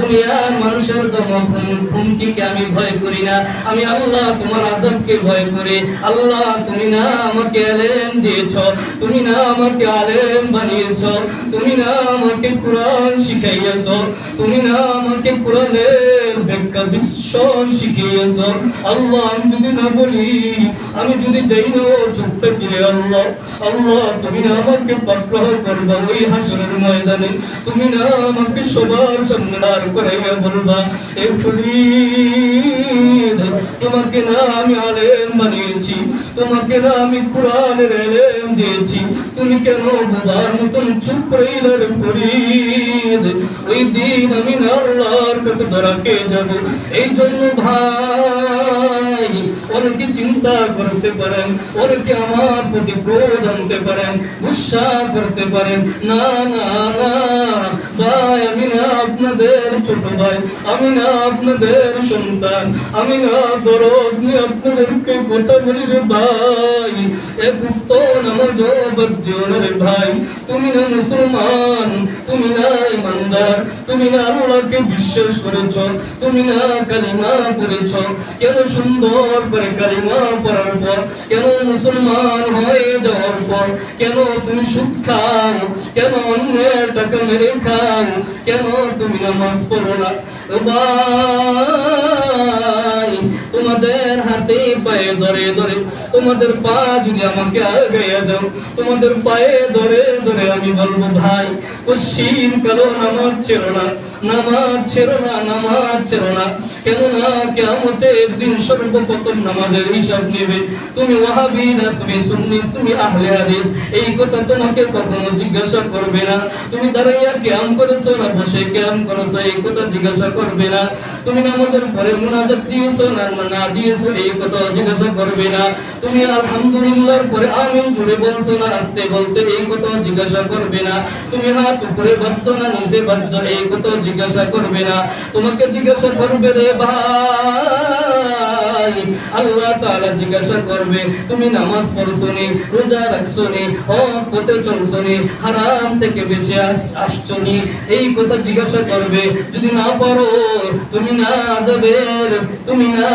দুনিয়ার মানুষের হুমকিকে আমি ভয় করি না। আমি আল্লাহ তোমার আজাবকে ভয় করি। আল্লাহ, তুমি না আমাকে আলেম দিয়েছ, তুমি না আমাকে আলেম বানিয়েছ, তুমি না আমাকে কোরআন শিখাইয়াছ। তুমি না আমাকে কোরআনের ব্যাখ্যা বিশ্লেষণ শিখিয়েছ। আল্লাহ, আমি যদি না বলি, আমি যদি যাই না, ও চুপ থাকি আল্লাহ। আল্লাহ, তুমি না আমাকে পাকড়াহ করবা ওই হাসরের ময়দানে। তুমি না আমাকে সবার সামনে দাঁড় বলবা, এ ফরিদ, তোমাকে না আমি আলেম বানিয়েছি, তোমাকে না আমি কোরআনের আলেম দিয়েছি। তুমি কেন বোবার মতন চুপ রইলে রে ফরিদ? দিন আমি আল্লাহর কাছে ধরাকে যাব। এই জন্য ভাই অনেকে চিন্তা করতে পারেন? অনেকে আমার প্রতি ক্রোধ আনতে পারেন? উৎসাহ করতে পারেন? না না না। আপনাদের ছোট ভাই, আমি না আপনাদের সন্তান, আমি না দরদ নিয়ে আপনাদেরকে কথা বলি রে ভাই। এক তো নামাজ বর্জন রে ভাই, তুমি না মুসলমান, তুমি না ইমানদার, তুমি না আল্লাহকে বিশ্বাস করেছ, তুমি না কালিমা পড়েছ। কেন সুন্দর করে কালিমা পড়ার পর, কেন মুসলমান হয়ে যাওয়ার পর, কেন তুমি সুদ খাও, কেন অন্যের টাকা মেরে খাও, কেন তুমি নামাজ পড়ো না। ভাই, তোমাদের হাতে পায়ে ধরে ধরে, তোমাদের পা যদি আমাকে আগাইয়া দাও, তোমাদের পায়ে ধরে ধরে আমি বলব, ভাই পশ্চিম কালো নামাজ ছেড়ো না, নামাজ ছেড়ো না, নামাজ ছেড়ো না। কেননা কেমতের সর্বপ্রথম নামাজের হিসাব নেবে। তুমি না, তুমি তুমি আহলে এই কথা তোমাকে কখনো জিজ্ঞাসা করবে না। তুমি দাঁড়াইয়া ক্যাম করেছ না বসে ক্যাম করেছ, এই কথা জিজ্ঞাসা করবে না। তুমি নামাজের পরে মুনাজাত দিয়েছ না না দিয়েছ, এই কথা জিজ্ঞাসা করবে না। তুমি আলহামদুলিল্লাহর পরে আমিন জুড়ে বলছো না, আস্তে এই কথা জিজ্ঞাসা করবে না। তুমি হাত উপরে বাঁধছো না, নিচে বাঁধছো, এই কথা জিজ্ঞাসা করবে না। তোমাকে জিজ্ঞাসা করবে রে আল্লাহ জিজ্ঞাসা করবে, তুমি নামাজ রোজা হারাম থেকে বেঁচে এই কথা জিজ্ঞাসা করবে, যদি না তুমি না তুমি না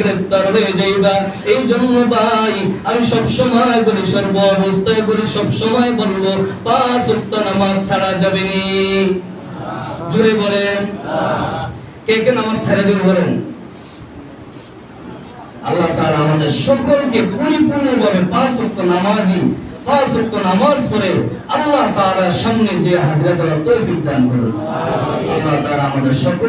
গ্রেফতার হয়ে যাইবা। এই জন্য ভাই, আমি সব সময় বলি, সর্ব অবস্থায় বলি বলব, পাঁচ ওয়াক্ত নামাজ ছাড়া যাবে নি। জুড়ে বলেন। কে কে নামাজ ছেড়ে দেবে বলেন? আল্লাহ তাআলা আমাদের সকলকে পরিপূর্ণভাবে পাঁচ ওয়াক্ত নামাজি, পাঁচ ওয়াক্ত নামাজ পড়ে আল্লাহ তাআলার সামনে যে হাজিরা দেওয়ার তৌফিক দান করুন। আল্লাহ তাআলা আমাদের সকল